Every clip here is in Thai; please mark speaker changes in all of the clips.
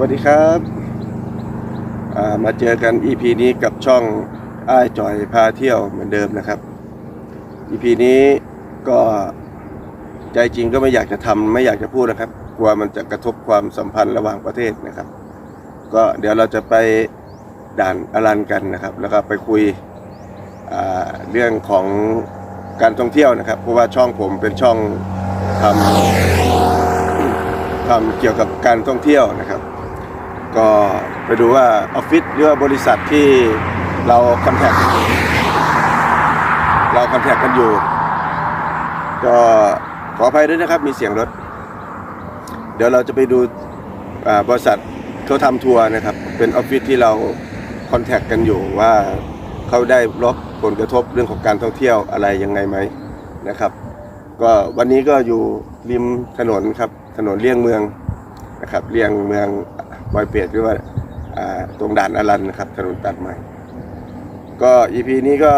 Speaker 1: วัสดีครับามาเจอกัน EP นี้กับช่องอ้ายจอยพาเที่ยวเหมือนเดิมนะครับ EP นี้ก็ใจจริงก็ไม่อยากจะทำไม่อยากจะพูดนะครับ กลัวมันจะกระทบความสัมพันธ์ระหว่างประเทศนะครับ ก็เดี๋ยวเราจะไปด่านอลันกันนะครับ แล้วก็ไปคุยเรื่องของการท่องเที่ยวนะครับ เพราะว่าช่องผมเป็นช่องทำทำเกี่ยวกับการท่องเที่ยวนะครับ ก็ไปดูว่าออฟฟิศหรือว่าบริษัทที่เราคอนแทคเราคอนแทคกันอยู่ ก็ขออภัยด้วยนะครับมีเสียงรถ เดี๋ยวเราจะไปดูบริษัทเขาทำทัวร์นะครับ เป็นออฟฟิศที่เราคอนแทคกันอยู่ว่าเขาได้รับผลกระทบเรื่องของการท่องเที่ยวอะไรยังไงไหมนะครับ ก็วันนี้ก็อยู่ริมถนนครับถนนเลี่ยงเมืองนะครับเลี่ยงเมือง บอยเปียดหรือว่าตรงด่านอรันนะครับถนนตัดใหม่ ก็อีพีนี้ก็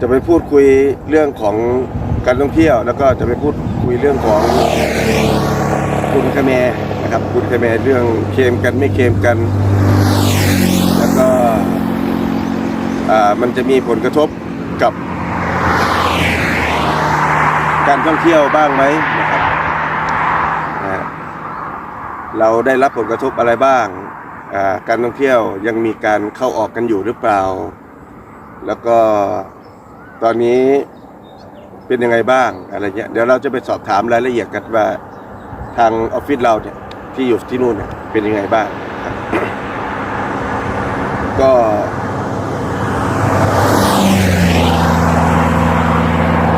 Speaker 1: จะไปพูดคุยเรื่องของการท่องเที่ยว แล้วก็จะไปพูดคุยเรื่องของคุณคแมนะครับคุณคแมเรื่องเคลมกันไม่เคลมกัน แล้วก็มันจะมีผลกระทบกับ การท่องเที่ยวบ้างไหมนะครับนะฮะ เราได้รับผลกระทบอะไรบ้าง การท่องเที่ยวยังมีการเข้าออกกันอยู่หรือเปล่า แล้วก็ตอนนี้เป็นยังไงบ้างอะไรเงี้ยเดี๋ยวเราจะไปสอบถามรายละเอียดกันว่าทางออฟฟิศเราเนี่ยที่อยู่ที่นู่นเนี่ยเป็นยังไงบ้าง ก็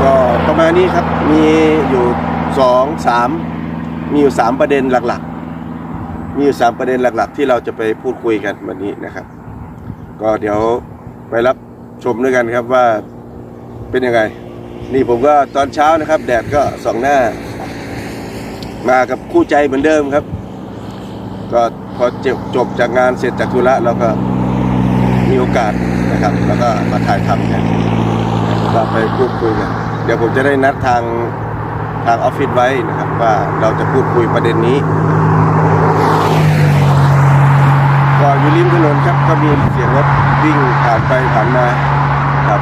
Speaker 1: ก็ประมาณนี้ครับมีอยู่สองสามมีอยู่สามประเด็นหลัก มีอยู่สามประเด็นหลักๆ ที่เราจะไปพูดคุยกันวันนี้นะครับ ก็เดี๋ยวไปรับชมด้วยกันครับว่าเป็นยังไง นี่ผมก็ตอนเช้านะครับ แดดก็ส่องหน้า มากับคู่ใจเหมือนเดิมครับ ก็พอจบจบจากงานเสร็จจากธุระเราก็มีโอกาสนะครับ แล้วก็มาถ่ายทำกันก็ไปพูดคุยกันเดี๋ยวผมจะได้นัดทางทางออฟฟิศไว้นะครับ ว่าเราจะพูดคุยประเด็นนี้ ก็ อยู่ริมถนนครับก็มีเสียงรถวิ่งผ่านไปผ่านมาครับ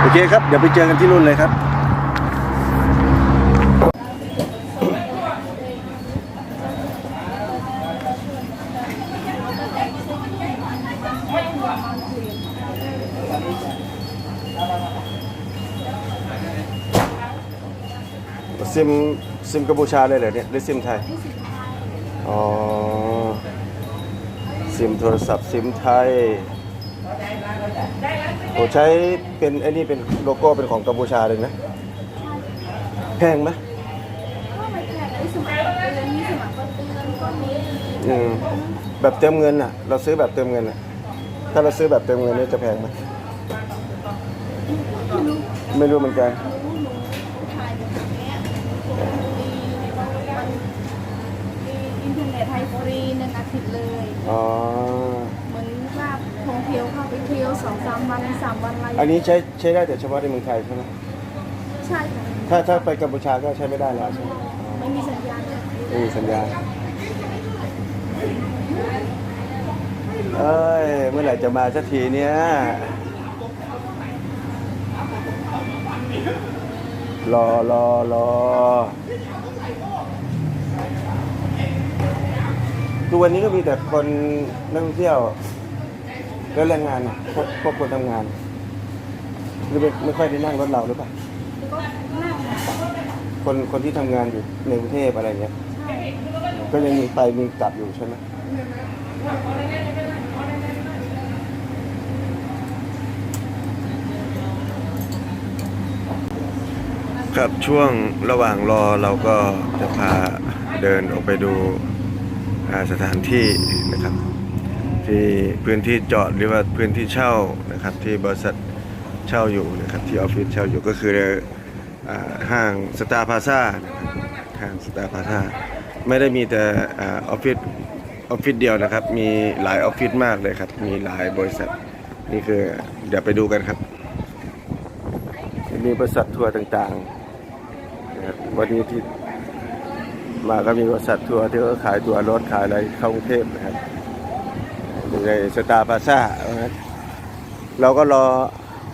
Speaker 1: โอเคครับ เดี๋ยวไปเจอกันที่นู่นเลยครับซิมซิมกัมพูชาเลยเหรอเนี่ยหรือซิมไทย อ๋อ ซิมโทรศัพท์ซิมไทยโอ้ใช้เป็นไอ้นี่เป็นโลโก้เป็นของกัมพูชาเลยนะแพงไหม
Speaker 2: ก็ไม่แพงไอ้สมัครเตือนมีสมัครเตือนก็มี
Speaker 1: อืมแบบเติมเงินอะ เราซื้อแบบเติมเงินอะ ถ้าเราซื้อแบบเติมเงินเนี่ยจะแพงไหมไม่รู้เหมือนกัน
Speaker 2: รู้หนูถ่ายแบบเนี้ยมันมี อินเทอร์เน็ตไทยฟรีหนึ่งอาทิตย์เลย
Speaker 1: อ๋อ
Speaker 2: เหมือนว่าท่องเที่ยวเข้าไปเที่ยวสองสามวันสามวันอะไร
Speaker 1: อันนี้ใช้ใช้ได้แต่เฉพาะในเมืองไทยใช่ไหม
Speaker 2: ใช่ค่ะ
Speaker 1: ถ้าถ้าไปกัมพูชาก็ใช้ไม่ได้แล้วใช่ไหม
Speaker 2: ไม่มีสัญญาณเลย
Speaker 1: ไม่มีสัญญาณเอ้ย เมื่อไหร่จะมาสักทีเนี้ยรอรอรอ ทุกวันนี้ก็มีแต่คนนักท่องเที่ยวแล้วแรงงานนะพวกพวกคนทำงานหรือไม่ไม่ค่อยได้นั่งรถเราหรือเปล่าคนคนที่ทำงานอยู่ในกรุงเทพอะไรเงี้ย ก็ยังมีไปมีกลับอยู่ใช่ไหมครับช่วงระหว่างรอเราก็จะพาเดินออกไปดู สถานที่นะครับ ที่พื้นที่จอดหรือว่าพื้นที่เช่านะครับ ที่บริษัทเช่าอยู่นะครับที่ออฟฟิศเช่าอยู่ก็คืออห้างสตาร์พาซาห้างสตาร์พาซาไม่ได้มีแต่ออฟฟิศออฟฟิศเดียวนะครับ มีหลายออฟฟิศมากเลยครับ มีหลายบริษัท นี่คือเดี๋ยวไปดูกันครับ มีบริษัททัวร์ต่างๆนะวันนี้ที่ มาก็มีบริษัททัวร์ที่เขาขายตัวรถขายอะไรเข้ากรุงเทพนะครับอยู่ในสตาร์พาซ่าเราก็รอ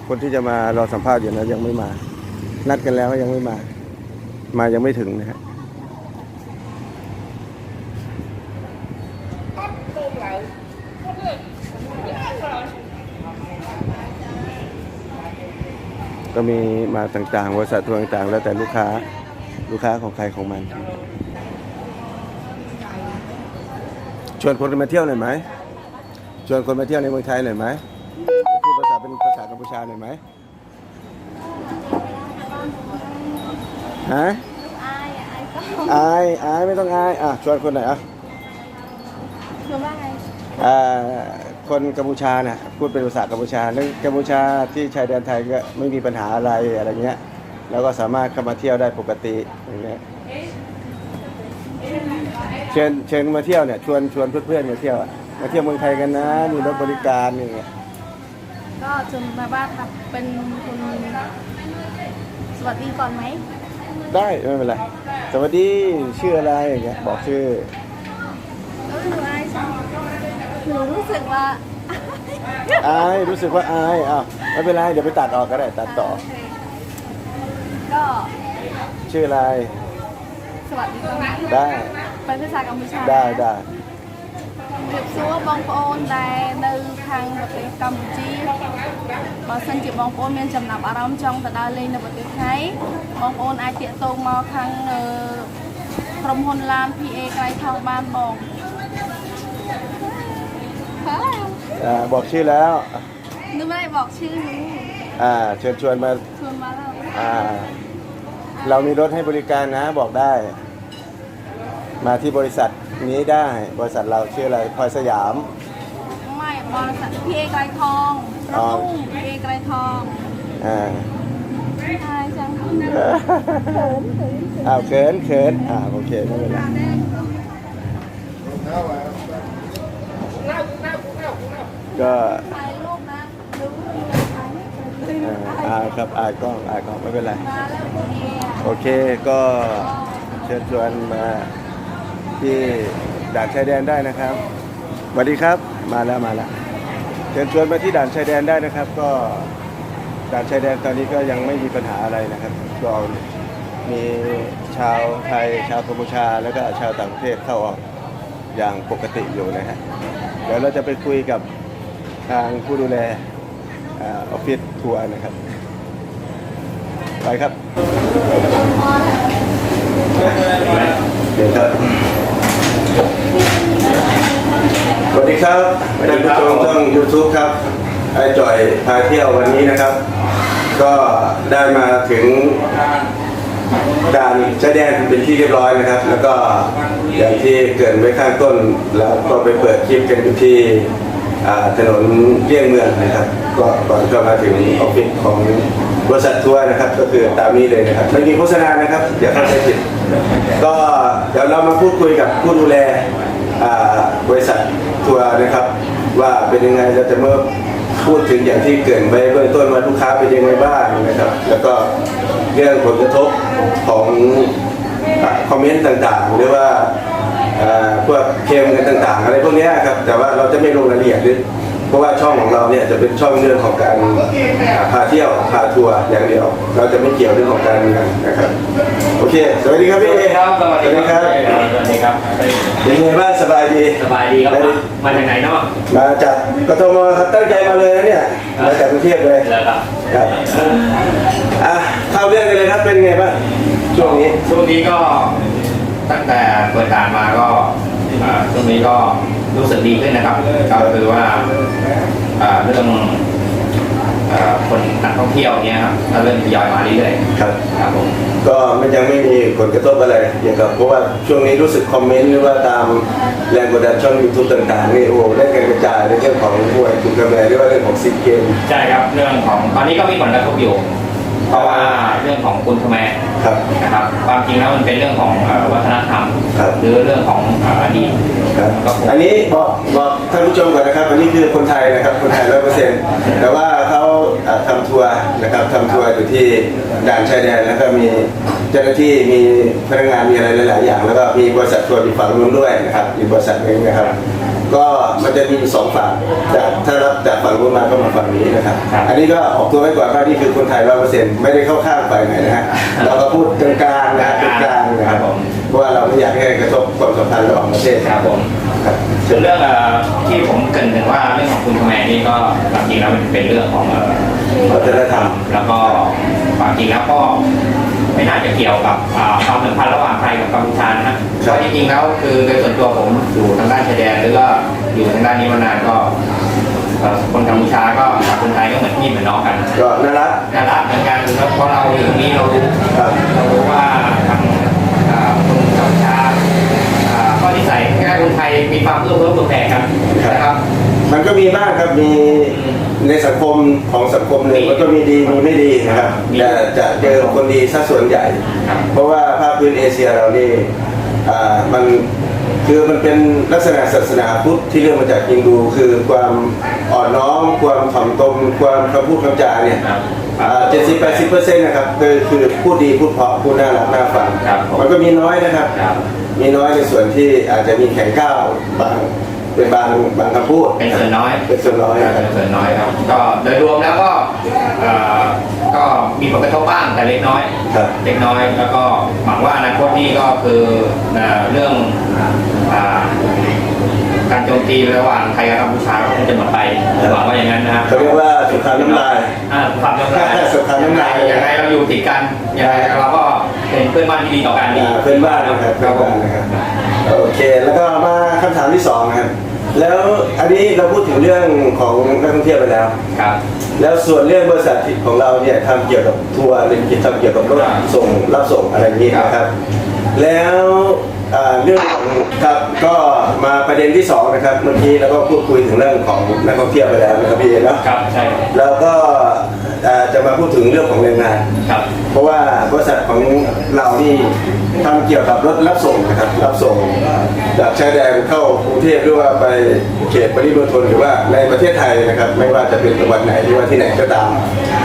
Speaker 1: คนที่จะมารอสัมภาษณ์อยู่นะยังไม่มา นัดกันแล้วยังไม่มา มายังไม่ถึงนะฮะก็มีมาต่างๆบริษัททัวร์ต่างๆ แล้วแต่ลูกค้าลูกค้าของใครของมัน ชวนคนมาเที่ยวหน่อยไหมชวนคนมาเที่ยวในเมืองไทยหน่อยไหมพูดภาษาเป็นภาษากัมพูชาหน่อยไหมฮะ
Speaker 2: อายอายก็
Speaker 1: อายอายไม่ต้องอายอะชวนคนไหนอยอะ
Speaker 2: คือว่าไง
Speaker 1: อ่าคนกัมพูชาน่ะพูดเป็นภาษากัมพูชาเรื่องกัมพูชาที่ชายแดนไทยก็ไม่มีปัญหาอะไรอะไรเงี้ย แล้วก็สามารถเข้ามาเที่ยวได้ปกติอย่างเงี้ย เชิญเชิญมาเที่ยวเนี่ยชวนชวนเพื่อนๆมาเที่ยวอะมาเที่ยวเมืองไทยกันนะมีรถบริการอย่างเงี้ย
Speaker 2: ก็จนมาบ้านครับเป็นคุณสวัสดีก่อนไหม
Speaker 1: ได้ไม่เป็นไรสวัสดีชื่ออะไรอย่างเงี้ยบอกชื่อ
Speaker 2: เออหนูอายจังหนูรู้สึกว่า
Speaker 1: อายรู้สึกว่าอายอ้าวไม่เป็นไรเดี๋ยวไปตัดออกก็ได้ตัดต่อ
Speaker 2: ก็
Speaker 1: ชื่ออะไร
Speaker 2: สวัสดีก่อนไหม
Speaker 1: ได้
Speaker 2: เป็นภาษากัมพูชา
Speaker 1: ได้ได้
Speaker 2: เรียบซัวบองโอนแต่ในทางประเทศกัมพูชีบอสันจีบองโอนมีจำนำอารมณ์จองแต่ดาเลยในประเทศไทยบองโอนไอเตียโตมาทางกรมพลลามพีเอ
Speaker 1: ไกลทองบ้านบองบอกชื่อแล้ว
Speaker 2: นึกไม่บอกชื่อนู้
Speaker 1: อ่าเชิญชวนมา
Speaker 2: ชวนมาเรา
Speaker 1: อ่าเรามีรถให้บริการนะบอกได้ มาที่บริษัทนี้ได้บริษัทเราชื่ออะไรพลอยสยาม
Speaker 2: ไม่บริษัท PA ไกรทองรถตู้ PA ไกรทอง
Speaker 1: อ่า
Speaker 2: ใช่จัง
Speaker 1: อ้าวเขินเขินอ่าโอเคไม่เป็นไรก็
Speaker 2: ถ่ายรูปนะดูถ่ายไม่เป็น
Speaker 1: อ่าอ่าครับอายกล้องอายกล้องไม่เป็นไร
Speaker 2: มาแล้วคุณเอ
Speaker 1: โอเคก็เชิญชวนมา ที่ด่านชายแดนได้นะครับสวัสดีครับมาแล้วมาแล้วเชิญชวนมาที่ด่านชายแดนได้นะครับ ก็ด่านชายแดนตอนนี้ก็ยังไม่มีปัญหาอะไรนะครับก็มีชาวไทยชาวกัมพูชา แล้วก็ชาวต่างประเทศเข้าออกอย่างปกติอยู่นะฮะเดี๋ยวเราจะไปคุยกับทางผู้ดูแลอาออฟฟิศทัวร์นะครับ ไปครับ เดี๋ยวครับสวัสดีครับท่านผู้ชมช่อง YouTube ครับไอจ่อยพาเที่ยววันนี้นะครับ ก็ได้มาถึงด่านชายแดนเป็นที่เรียบร้อยนะครับ แล้วก็อย่างที่เกรินไว้ข้างต้นแล้วก็ไปเปิดคลิปกันอยู่ที่อ่าถนนเลี่ยงเมืองนะครับ ก็ก่อนเข้ามาถึงออฟฟิศของ บริษัททัวร์นะครับก็คือตามนี้เลยนะครับไม่มีโฆษณานะครับเดี๋ยวเข้าใจผิดก็เดี๋ยวเรามาพูดคุยกับผู้ดูแลบริษัททัวร์นะครับ ว่าเป็นยังไงเราจะเมื่อพูดถึงอย่างที่เกรินไว้เบื้องต้นว่าลูกค้าเป็นยังไงบ้างนะครับ แล้วก็เรื่องผลกระทบของอคอมเมนต์ต่างๆ หรือว่าพวกเคมกันต่างๆ อะไรพวกนี้ครับแต่ว่าเราจะไม่ลงรายละเอียดลึก เพราะว่าช่องของเราเนี่ยจะเป็นช่องเรื่องของการอ่าพาเที่ยวพาทัวร์อย่างเดียว เราจะไม่เกี่ยวเรื่องของการเงินนะครับ โอเค สวัสดีครับพี่เอ
Speaker 3: ครับสวัสดีครับ
Speaker 1: ครับ
Speaker 3: สวัสดีครับ
Speaker 1: เป็นไงบ้างสบายดี
Speaker 3: สบายดีครับ มาจากไหนเนาะ
Speaker 1: มาจากกทมครับตั้งใจมาเลยนะเนี่ย มาจากกรุงเทพเลย
Speaker 3: แล้วครับ
Speaker 1: ครับอะเข้าเรื่องกันเลยครับ เป็นไงบ้างช่วงนี้
Speaker 3: ช่วงนี้ก็ตั้งแต่เปิดด่านมาก็อ่าช่วงนี้ก็ รู้สึกดีขึ้นนะครับ ก็คือว่าอ่าเรื่องอ่าคนนักท่องเที่ยวเนี้ยครับก็เริ่มทยอยมาเรื่อย
Speaker 1: ครับ
Speaker 3: ๆครับผม
Speaker 1: ก็มันยังไม่มีผลกระทบอะไรเกี่ยวกับเพราะว่าช่วงนี้รู้สึกคอมเมนต์หรือว่าตามแรงกดดันช่อง YouTube ต่างๆนี่โอ้โหได้กันกระจายในเรื่องของมวยคุณกระแมหรือว่าเรื่องของซิกเกม
Speaker 3: ใช่ครับเรื่องของตอนนี้ก็มีผลกระทบอยู่ เพราะว่าเรื่องของคุณทแม
Speaker 1: ครับ
Speaker 3: นะครับความจริงแล้วมันเป็นเรื่องของเอ่อวัฒนธรรม
Speaker 1: ครับ
Speaker 3: หรือเรื่องของเอ่ออดีต
Speaker 1: ครับ
Speaker 3: ครับผม
Speaker 1: อันนี้บอกบอกท่านผู้ชมก่อนนะครับอันนี้คือคนไทยนะครับคนไทยร้อยเปอร์เซ็นต์แต่ว่าเขาอ่าทำทัวร์นะครับทำทัวร์อยู่ที่ด่านชายแดนแล้วก็มีเจ้าหน้าที่มีพนักงานมีอะไรหลาย ๆ อย่าง แล้วก็มีบริษัททัวร์อยู่ฝั่งนู้นด้วยนะครับอีกบริษัทหนึงนะครับ ก็มันจะมีสองฝั่งจากถ้ารับจากฝั่งนู้นมาก็มาฝั่งนี้นะครับ
Speaker 3: ครับ
Speaker 1: อันนี้ก็ออกตัวไว้ก่อนว่านี่คือคนไทยร้อยเปอร์เซ็นต์ไม่ได้เข้าข้างฝ่ายไหนนะฮะเราก็พูดกลางๆนะฮะกลางๆนะครับเพราะว่าเราไม่อยากให้กระทบความสัมพันธ์ระหว่างประเทศ
Speaker 3: ครับผม
Speaker 1: ครับ
Speaker 3: ส่วนเรื่องเอ่อที่ผมเกรินถึงว่าเรื่องของคุณคแมนี่ก็ความจริงแล้วมันเป็นเรื่องของเอ่อ
Speaker 1: วัฒนธรรม
Speaker 3: แล้วก็ความจริงแล้วก็ไม่น่าจะเกี่ยวกับอ่าความสัมพันธ์ระหว่างไทยกับกัมพูชานะฮะเพราะจริงๆแล้วคือโดยส่วนตัวผมอยู่ทางด้านชายแดนหรือว่าอยู่ทางด้านนี้มานานก็เอ่อคนกัมพูชาก็กับคนไทยก็เหมือนพี่เหมือนน้องกัน
Speaker 1: ก็น่ารัก
Speaker 3: น่ารักเหมือนกันแล้วเพราะเราอยู่ตรงนี้เรารู้
Speaker 1: ครับ
Speaker 3: เรารู้ว่าทางอ่าคนกัมพูชาอ่าก็นิสัยคล้ายๆคนไทยมีความเอื้อเฟื้อเผื่อแผ่กันนะครับ
Speaker 1: มันก็มีบ้างครับมีในสังคมของสังคมหนึ่งมันก็มีดีมีไม่ดีนะครับ
Speaker 3: มี
Speaker 1: แต่จะเจอคนดีซะส่วนใหญ่
Speaker 3: ครับ
Speaker 1: เพราะว่าภาคพื้นเอเชียเรานี่อ่ามัน คือมันเป็นลักษณะศาสนาพุทธที่เรื่องมาจากฮินดู คือความอ่อนน้อม ความถ่อมตนความคำพูดคำจาเนี่ย
Speaker 3: ครับ
Speaker 1: เจ็ดสิบแปดสิบเปอร์เซ็นต์นะครับก็คือพูดดีพูดเพราะพูดน่ารักน่าฟัง
Speaker 3: ครับผม
Speaker 1: มันก็มีน้อยนะครับ
Speaker 3: ครับ
Speaker 1: มีน้อยในส่วนที่อาจจะมีแข็งก้าวบาง เป็นบางบางคำพูด
Speaker 3: เป็นส่วนน้อย
Speaker 1: เป็นส่วนน้อยนะค
Speaker 3: เป็
Speaker 1: รับ
Speaker 3: นส่วนน้อยครับก็โดยรวมแล้วก็เอ่อก็มีผลกระทบบ้างแต่เล็กน้อย
Speaker 1: ครับ
Speaker 3: เล็กน้อยแล้วก็หวังว่าอนาคตนี่ก็คือเอ่อเรื่องอ่าการโจมตีระหว่างไทยกับกัมพูชาก็คงจะหมดไปหวังว่าอย่างนั้นนะครับ
Speaker 1: เขาเรียกว่าสงครามน้ำลาย
Speaker 3: อ่าสงครามน้ำลาย
Speaker 1: สงครามน้ำลาย
Speaker 3: ยังไงเราอยู่ติดกันยังไงเราก็เป็นเพื่อนบ้านที่ดีต่อกันดี
Speaker 1: อ่าเพื่อนบ้านนะครับ
Speaker 3: ครับผม
Speaker 1: เพื่อนบ้านนะครับ โอเค แล้วก็มาคำถามที่สองนะครับ แล้วอันนี้เราพูดถึงเรื่องของนักท่องเที่ยวไปแล้ว
Speaker 3: ครับ
Speaker 1: แล้วส่วนเรื่องบริษัทของเราเนี่ยทำเกี่ยวกับทัวร์หรือทำเกี่ยวกับรถส่งรับส่งอะไรอย่างนี้นะครับ แล้วอ่า เรื่องของครับก็มาประเด็นที่สองนะครับ เมื่อกี้เราก็พูดคุยถึงเรื่องของนักท่องเที่ยวไปแล้วนะครับพี่เอ๋เนาะ
Speaker 3: ครับใช่ครับ
Speaker 1: แล้วก็อ่าจะมาพูดถึงเรื่องของแรงงาน
Speaker 3: ครับ
Speaker 1: เพราะว่าบริษัทของเรานี่ทำเกี่ยวกับรถรับส่งนะครับรับส่งจากชายแดนเข้ากรุงเทพหรือว่าไปเขตปริมณฑลหรือว่าในประเทศไทยนะครับ ไม่ว่าจะเป็นจังหวัดไหนหรือว่าที่ไหนก็ตาม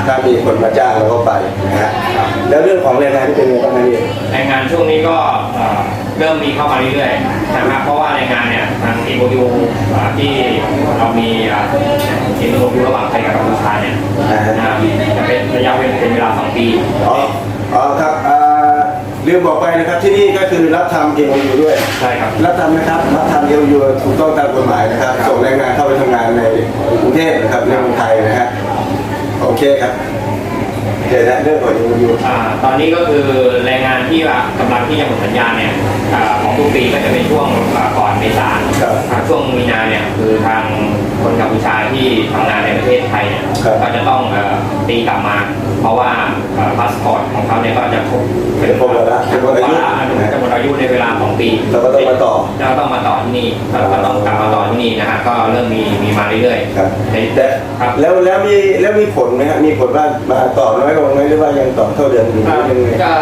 Speaker 1: ถ้ามีคนมาจ้างเราก็ไปนะฮะแล้วเรื่องของแรงงานที่เป็นยังไงบ้างครับพี่
Speaker 3: แรงงานช่วงนี้ก็เอ่อเริ่มมีเข้ามาเรื่อยๆนะครับเพราะว่าแรงงานเนี่ยทาง m อ u ที่เรามีเอ็มโอยูระหว่างไทยกับกัมพูชาเนี่ย
Speaker 1: อ่าฮะ
Speaker 3: นะครับจะเป็นระยะเวลาเป็นเวลาสองปี
Speaker 1: อ๋ออ๋อครับอ่าลืมบอกไปนะครับที่นี่ก็คือรับทำเอ็มยูด้วย
Speaker 3: ใช่ครับ
Speaker 1: รับทำนะครับรับทำเอลยูถูกต้องตามกฎหมายนะครับส่งแรงงานเข้าไปทำงานในกรุงเทพนะครับในเมืองไทยนะฮะโอเคครับ เดี๋ยวนะเรื่องของเอลยู
Speaker 3: อ่าตอนนี้ก็คือแรงงานที่ว่ากำลังที่ยังหมดสัญญาเนี่ยอ่าของทุกปีก็จะเป็นช่วงอ่าก่อนเมษา
Speaker 1: ครับ
Speaker 3: อ่าช่วงมีนาเนี่ยคือทางคนกัมพูชาที่ทำงานในประเทศไทยเนี่ย
Speaker 1: ครับ
Speaker 3: ก็จะต้องเอ่อตีกลับมาเพ ราะว่าพาสปอร์ตของเขาเนี่ยก็จะครบ
Speaker 1: เป็นครบแล้วนะเป็นหมดอายุ
Speaker 3: จะหมดอายุในเวลา2ปี
Speaker 1: เราก็ต้องมาต่อ
Speaker 3: เราต้องมาต่อที่นี่เราก็ต้องกลับมาต่อที่นี่นะฮะก็เริ่มมีมีมาเรื่อยๆ
Speaker 1: ครับ
Speaker 3: ใน
Speaker 1: แต่
Speaker 3: ครับ
Speaker 1: แล้วแล้วมีแล้วมีผลไหมฮะมีผลว่ามาต่อน้อยลงไหมหรือว่ายังต่อเท่าเดิมอยู่หรือยังไง
Speaker 3: ก็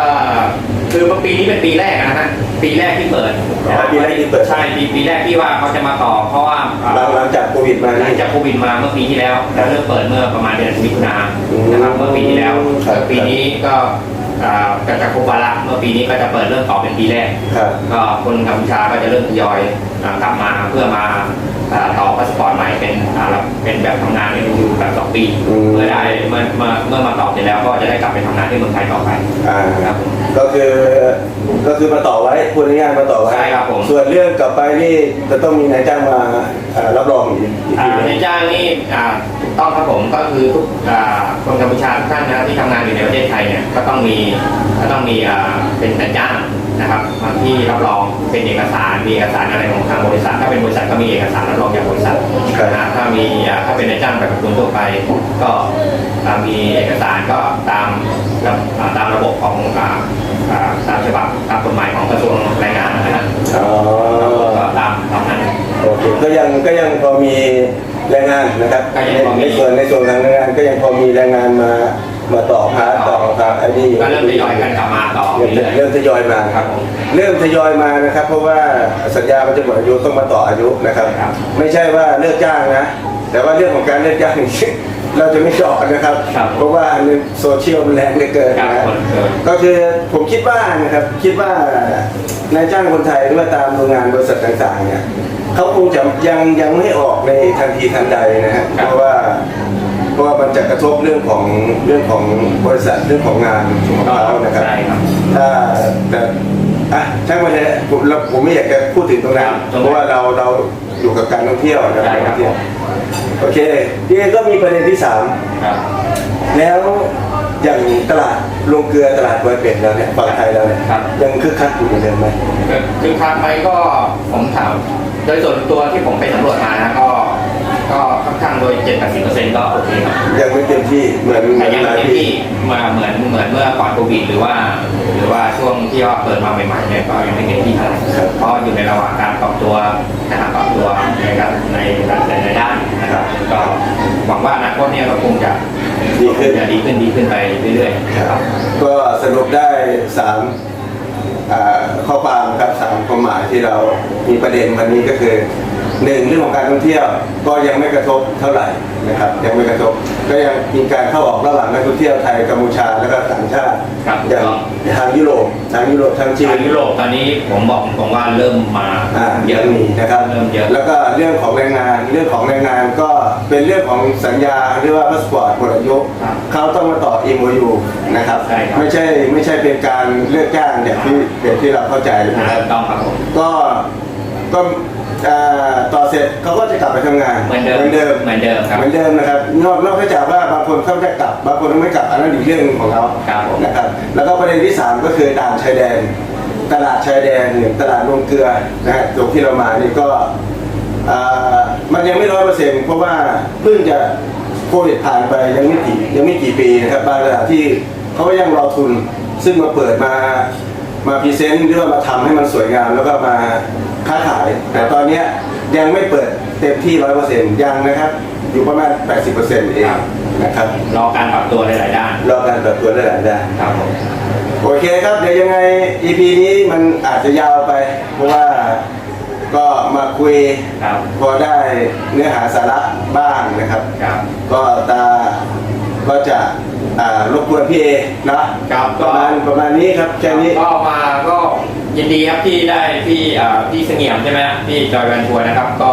Speaker 3: คือปีนี้เป็นปีแรกนะฮะปีแรกที่เปิด
Speaker 1: อ๋อปีแรกที่เปิด
Speaker 3: ใช่ปีปีแรกที่ว่าเขาจะมาต่อ เพราะว่า
Speaker 1: หลังหลังจากโควิดมา
Speaker 3: หลัง
Speaker 1: นี่
Speaker 3: จากโควิดมาเมื่อปีที่แล้วแล้วเริ่มเปิดเมื่อประมาณเดือนมิถุนา
Speaker 1: อืม
Speaker 3: นะครับเมื่อปีที่แล้ว
Speaker 1: ครับ
Speaker 3: ปีนี้ก็อ่าจะจะครบวาระเมื่อปีนี้ก็จะเปิดเริ่มต่อเป็นปีแรก
Speaker 1: ครับ
Speaker 3: ก็คนกัมพูชาก็จะเริ่มทยอยอ่ากลับมาเพื่อมาอ่า ต่อพาสปอร์ตใหม่เป็นอ่าเป็นแบบทำงานในอยู่แบบสองปี
Speaker 1: อืม
Speaker 3: เมื่อได้เมื่อเมื่อเมื่อมาต่อเสร็จแล้วก็จะได้กลับไปทำงานที่เมืองไทยต่อไป
Speaker 1: อ่า
Speaker 3: ครับผม
Speaker 1: ก็คือก็คือมาต่อไว้พูดง่ายๆมาต่อไว้
Speaker 3: ใช่ครับผม
Speaker 1: ส่วนเรื่องกลับไปนี่จะต้องมีนายจ้างมาอ่ารับรองอีกอีก
Speaker 3: อ่า
Speaker 1: ทีห
Speaker 3: ใน
Speaker 1: นึ่ง
Speaker 3: จ้างนี่อ่าถูกต้องครับผมก็คือทุกอ่าคนกัมพูชาทุกท่านนะที่ทำงานอยู่ในประเทศไทยเนี่ยก็ต้องมีก็ต้องมีอ่าเป็นนายจ้าง นะครับมาที่รับรองเป็นเอกสารมีเอกสารอะไรของทางบริษัท ถ้าเป็นบริษัทก็มีเอกสารรับรองจากบริษัทนะถ้ามีอ่าถ้าเป็นนายจ้างแบบคนทั่วไป ก็อ่ามีเอกสารก็ตามระอ่าตามระบบของอ่าอ่าตามฉบับตามกฎหมายของกระทรวงแรงงานนะครับ
Speaker 1: อ๋อ
Speaker 3: ก็ตามตามนั้น
Speaker 1: โอเคก็ยังก็ยังพอมีแรงงานนะครับ
Speaker 3: ก็ยังพอมี
Speaker 1: ในส่วนในส่วนของแรงงานก็ยังพอมีแรงงานมา มาต่อพาร์ทต่อพาร์ทไอ้นี่
Speaker 3: ก็เริ่มทยอยกันกลับมาต่อ
Speaker 1: เริ่ม
Speaker 3: เรื่อยๆ
Speaker 1: เริ่มทยอยมา
Speaker 3: ครับผม
Speaker 1: เริ่มทยอยมานะครับ เพราะว่าสัญญามันจะหมดอายุต้องมาต่ออายุนะครับ
Speaker 3: ครับ
Speaker 1: ไม่ใช่ว่าเลิกจ้างนะ แต่ว่าเรื่องของการเลิกจ้างนี่เราจะไม่เจาะนะครับ
Speaker 3: ครับ
Speaker 1: เพราะว่าในโซเชียลมันแรงเหลือเกิน
Speaker 3: ครับ
Speaker 1: นะ
Speaker 3: คนเกิน
Speaker 1: ก็คือผมคิดว่านะครับคิดว่านายจ้างคนไทยหรือว่าตามโรงงานบริษัทต่างๆเนี่ยเขาคงจะยังยังไม่ออกในทันทีทันใดนะฮะ
Speaker 3: ครับ
Speaker 1: เพราะว่า เพราะว่ามันจะกระทบเรื่องของเรื่องของบริษัทเรื่องของงานของเขานะครับ
Speaker 3: ใช่ครับ
Speaker 1: ถ้าแต่อะช่างมันเถอะผมเราผมไม่อยากจะพูดถึงตรงนั้น
Speaker 3: ครับตรงนั้น
Speaker 1: เพราะว่าเราเราอยู่กับการท่องเที่ยวนะ
Speaker 3: ใช่ครับ
Speaker 1: ท่องเที่ยวโอเคทีนี้ก็มีประเด็นที่สาม
Speaker 3: ครับ
Speaker 1: แล้วอย่างตลาดโรงเกลือตลาดปอยเป็ดเราเนี่ยฝั่งไทยเราเนี่ย
Speaker 3: ครับ
Speaker 1: ยังคึกคักอยู่เหมือนเดิมไหม
Speaker 3: คือคือทางไปก็ผมถาม โดยส่วนตัวที่ผมไปสำรวจมานะก็ ก็ค่อนข้างโดยเจ็ดแปดสิบเปอร์เซ็นต์ก็โอเคครับ
Speaker 1: ยังไม่เต็มที่เหมือนเหมื
Speaker 3: แต่
Speaker 1: อน
Speaker 3: ยัง
Speaker 1: หลาย
Speaker 3: ไม่
Speaker 1: ปี
Speaker 3: ที่มาเหมือนเหมือนเมื่อก่อนโควิดหรือว่า หรือว่าช่วงที่ว่าเปิดมาใหม่ๆเนี่ยก็ยังไม่เต็มที่เท่าไหร่เพราะอยู่ในระหว่างการปรับตัวนะครับปรับตัวในการในในในด้านนะครับก็หวังว่าอนาคตเนี่ยก็คงจะ
Speaker 1: ดีขึ้น
Speaker 3: จะดีขึ้นดีขึ้นไปเรื่อยๆนะครับ
Speaker 1: ก็สรุปได้สามอ่าข้อความครับสามความหมายที่เรามีประเด็นวันนี้ก็คือ หนึ่งเรื่องของการท่องเที่ยวก็ยังไม่กระทบเท่าไหร่นะครับยังไม่กระทบก็ยังมีการเข้าออกระหว่างนักท่องเที่ยวไทยกัมพูชาแล้วก็ต่างชาติ
Speaker 3: ครับ
Speaker 1: อย่างทางยุโรปทางยุโรปทางจีน
Speaker 3: ทางยุโรปตอนนี้ผมบอกตรงๆว่าเริ่มมา
Speaker 1: อ่า
Speaker 3: เยอะ
Speaker 1: มีนะครับ
Speaker 3: เริ่มเยอะ
Speaker 1: แล้วก็เรื่องของแรงงาน เรื่องของแรงงานก็เป็นเรื่องของสัญญาเรียกว่าพาสปอร์ตหมดอายุ
Speaker 3: ครับ
Speaker 1: เขาต้องมาต่อ MOU นะครับ
Speaker 3: ใช่ครับ
Speaker 1: ไม่ใช่ไม่ใช่เป็นการเลือกจ้างอย่างที่อย่างที่เราเข้าใจนะครับ
Speaker 3: ต้องครับผม
Speaker 1: ก็ก็ อ่าต่อเสร็จเขาก็จะกลับไปทำงาน
Speaker 3: เหมือนเดิม
Speaker 1: เหมือนเดิม
Speaker 3: เหมือนเดิมครับ
Speaker 1: เหมือนเดิมนะครับ นอกนอกจากว่าบางคนเขาจะกลับบางคนไม่กลับอันนั้นอีกเรื่องของเขา
Speaker 3: ครับผม
Speaker 1: นะครับแล้วก็ประเด็นที่สามก็คือด่านชายแดน ตลาดชายแดนเนี่ยตลาดลงเกลือนะฮะตรงที่เรามานี่ก็อ่ามันยังไม่ร้อยเปอร์เซ็นต์เพราะว่าเพิ่งจะโควิดผ่านไปยังไม่กี่ยังไม่กี่ปีนะครับบางสถานที่เขาก็ยังรอทุนซึ่งมาเปิดมา มาพรีเซนต์หรือว่ามาทำให้มันสวยงามแล้วก็มาค้าขาย แต่ตอนเนี้ยยังไม่เปิดเต็มที่ร้อยเปอร์เซ็นต์ยังนะครับ อยู่ประมาณ 80%เองนะครับ
Speaker 3: รอการปรับตัวในหลายด้าน
Speaker 1: รอการเปิดตัวได้หลายด้าน
Speaker 3: ครับผม
Speaker 1: โอเคครับเดี๋ยวยังไง EP นี้มันอาจจะยาวไป เพราะว่าก็มาคุย
Speaker 3: ครับ
Speaker 1: พอได้เนื้อหาสาระบ้างนะครับ
Speaker 3: ครับ
Speaker 1: ก็ตาก็จะ อ่ารบกวนพี่เอเนาะ
Speaker 3: ครับ
Speaker 1: ประมาณประมาณนี้ครับแค่นี้
Speaker 3: ก็มาก็ยินดีครับที่ได้พี่อ่าพี่เสงี่ยมใช่ไหมพี่จอยแวนทัวร์นะครับ ก็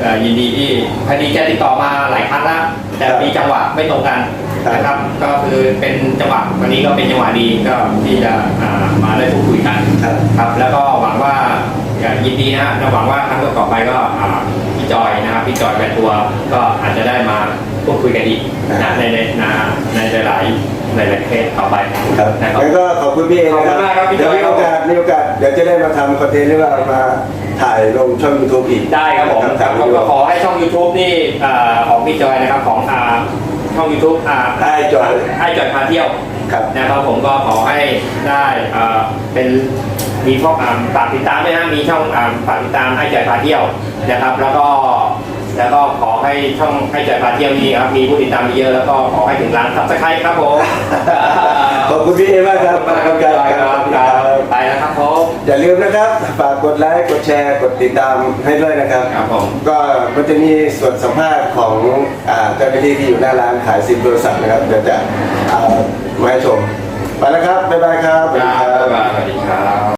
Speaker 3: เอ่อยินดีที่พอดีแกติดต่อมาหลายครั้งแล้วแต่
Speaker 1: ครับ
Speaker 3: มีจังหวะไม่ตรงกัน
Speaker 1: ครับ
Speaker 3: นะครับ ก็คือเป็นจังหวะวันนี้ก็เป็นจังหวะดีก็ที่จะอ่ามาได้พูดคุยกัน
Speaker 1: ครับ
Speaker 3: ครับแล้วก็หวังว่าอย่ายินดีนะฮะแล้วหวังว่าครั้งต่อๆไปก็อ่าพี่จอยนะครับพี่จอยแวนทัวร์ก็อาจจะได้มาพูดคุยกันอีกนะในในในในหลายๆหลายๆเคสต่อไป
Speaker 1: ครับ
Speaker 3: นะครับ
Speaker 1: แล้วก็ขอบคุณพี่เอนะ
Speaker 3: ขอบคุณมากครับพี่
Speaker 1: เดี๋ยว
Speaker 3: จอย
Speaker 1: มีโอกาสมีโอกาสเดี๋ยวจะได้มาทำคอนเทนต์หรือว่ามาถ่ายลงช่อง YouTube อีก
Speaker 3: ได้ครับผม
Speaker 1: นะ
Speaker 3: ค
Speaker 1: ถ่า
Speaker 3: รั
Speaker 1: ย
Speaker 3: บ
Speaker 1: วิดี
Speaker 3: ก็
Speaker 1: โอ
Speaker 3: ขอให้ช่อง YouTube นี่อ่าของพี่จอยนะครับของอ่าช่อง YouTube อ่า
Speaker 1: ไอ้จอย
Speaker 3: ไอ้จอยพาเที่ยว
Speaker 1: ครับ
Speaker 3: นะครับผมก็ขอให้ได้อ่าเป็นมีพวกอ่าฝากติดตามด้วยนะมีช่องอ่าฝากติดตามไอ้จอยพาเที่ยวนะครับ แล้วก็ แล้วก็ขอให้ช่องไอ้จอยพาเที่ยวนี่ครับมีผู้ติดตามเยอะแล้วก็ขอให้ถึงล้านซับสไครต์ครับผม
Speaker 1: ขอบคุณพี่เอมากครับ
Speaker 3: ขอบคุณพี่จอยครับครับไปแล้วครับผม
Speaker 1: อย่าลืมนะครับฝากกดไลค์กดแชร์กดติดตามให้ด้วยนะครับ
Speaker 3: ครับผม
Speaker 1: ก็มันจะมีส่วนสัมภาษณ์ของอ่าเจ้าหน้าที่ที่อยู่หน้าร้านขายซิมโทรศัพท์นะครับเดี๋ยวจะเอามาให้ชมไปแล้วครับบ๊ายบายครับสวัสดี
Speaker 3: ครับ
Speaker 1: ครับ
Speaker 3: สวัสดีครับ